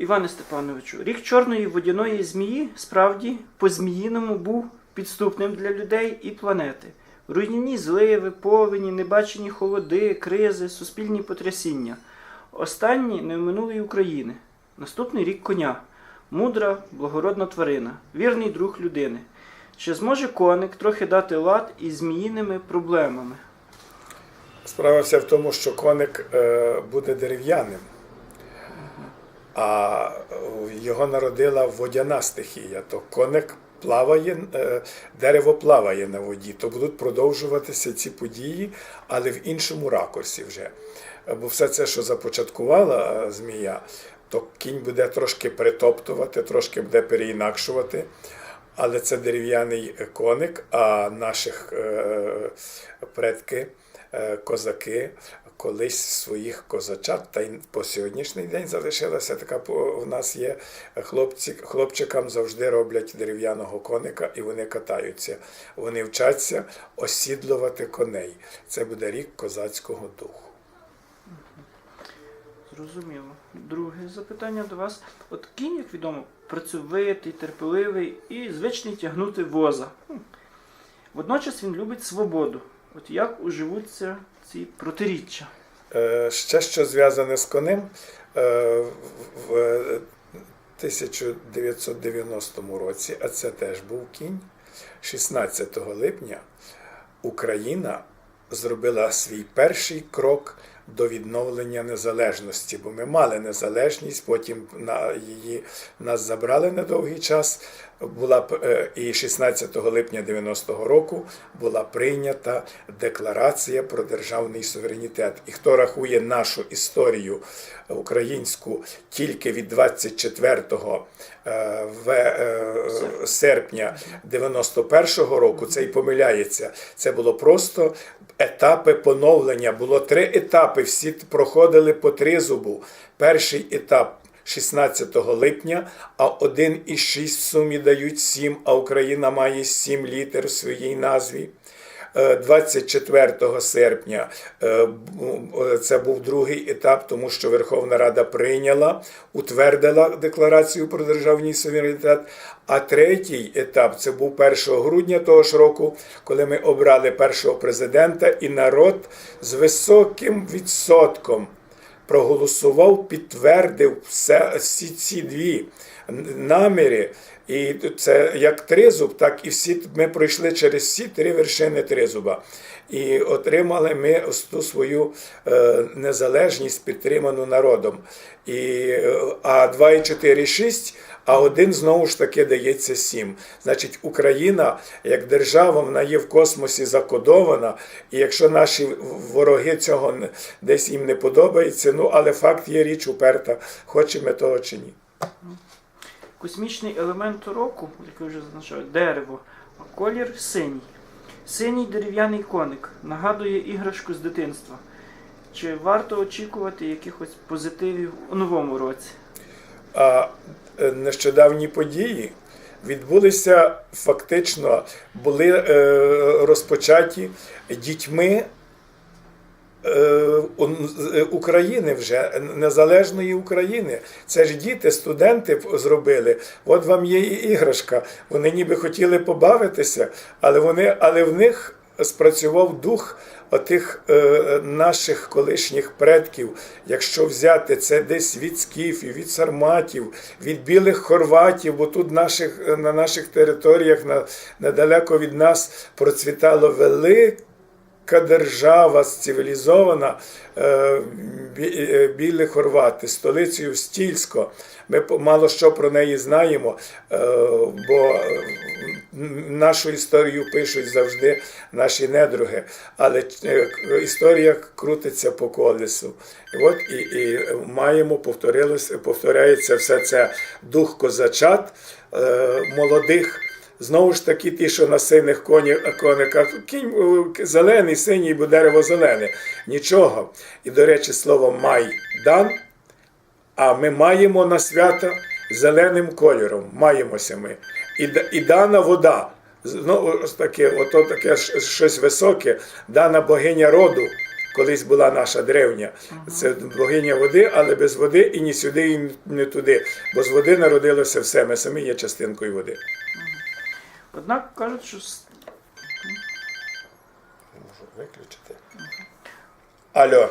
Іване Степановичу, рік чорної водяної змії справді по-зміїному був підступним для людей і планети. Руйнівні зливи, повені, небачені холоди, кризи, суспільні потрясіння. Останні не оминули й України. Наступний рік коня. Мудра, благородна тварина, вірний друг людини. Чи зможе коник трохи дати лад із зміїними проблемами? Справа вся в тому, що коник е, буде дерев'яним, а його народила водяна стихія. То коник плаває, е, дерево плаває на воді, то будуть продовжуватися ці події, але в іншому ракурсі вже. Бо все це, що започаткувала е, змія, то кінь буде трошки притоптувати, трошки буде переінакшувати. Але це дерев'яний коник, а наших е, предки, козаки, колись своїх козачат, та й по сьогоднішній день залишилася така в нас є хлопці, хлопчикам завжди роблять дерев'яного коника і вони катаються. Вони вчаться осідлувати коней. Це буде рік козацького духу. Зрозуміло. Друге запитання до вас. От кінь, як відомо, працьовитий, терпеливий і звичний тягнути воза. Водночас він любить свободу. От як уживуться ці протиріччя? Е, Ще що зв'язане з конем, е, в е, 1990 році, а це теж був кінь, 16 липня Україна зробила свій перший крок до відновлення незалежності, бо ми мали незалежність, потім на її нас забрали на довгий час. Була е, і 16 липня 90-го року була прийнята декларація про державний суверенітет. І хто рахує нашу історію українську тільки від 24 е, е, серпня 91-го року, це й помиляється. Це було просто етапи поновлення. Було три етапи. Всі проходили по тризубу. Перший етап 16 липня, а 1,6 в сумі дають 7, а Україна має 7 літер в своїй назві. Е, 24 серпня е, е, це був другий етап, тому що Верховна Рада прийняла, утвердила декларацію про державний суверенітет. А третій етап це був 1 грудня того ж року, коли ми обрали першого президента, і народ з високим відсотком проголосував, підтвердив все, всі ці дві наміри. І це як тризуб, так і всі ми пройшли через всі три вершини тризуба. І отримали ми ту свою е, незалежність, підтриману народом. І, е, а 2 і 4, 6, а один знову ж таки дається 7. Значить, Україна як держава, вона є в космосі закодована. І якщо наші вороги цього десь їм не подобається, ну але факт є річ уперта, хочемо того чи ні. Космічний елемент року, як ви вже зазначали, дерево, колір синій. Синій дерев'яний коник нагадує іграшку з дитинства. Чи варто очікувати якихось позитивів у новому році? А е, нещодавні події відбулися фактично, були е, розпочаті дітьми е, України вже незалежної України. Це ж діти, студенти зробили. От вам є і іграшка. Вони ніби хотіли побавитися, але вони, але в них спрацював дух отих е, наших колишніх предків. Якщо взяти це десь від скіфів, від сарматів, від білих хорватів, бо тут наших, на наших територіях на, недалеко від нас процвітало велике велика держава цивілізована, е, е, білі хорвати, столицею Стільсько. Ми мало що про неї знаємо, е, бо е, нашу історію пишуть завжди наші недруги, але е, історія крутиться по колесу. От і, і маємо, повторилось, повторяється все це дух козачат е, молодих. Знову ж таки, ті, що на синих коні, кониках, кінь е, зелений, синій, бо дерево зелене. Нічого. І, до речі, слово майдан, а ми маємо на свято зеленим кольором. Маємося ми. І, і дана вода. Знову ж таки, ото таке щось високе, дана богиня роду, колись була наша древня. Це богиня води, але без води і ні сюди, і не туди. Бо з води народилося все. Ми самі є частинкою води. Однак кажуть, що Можу виключити. Алло.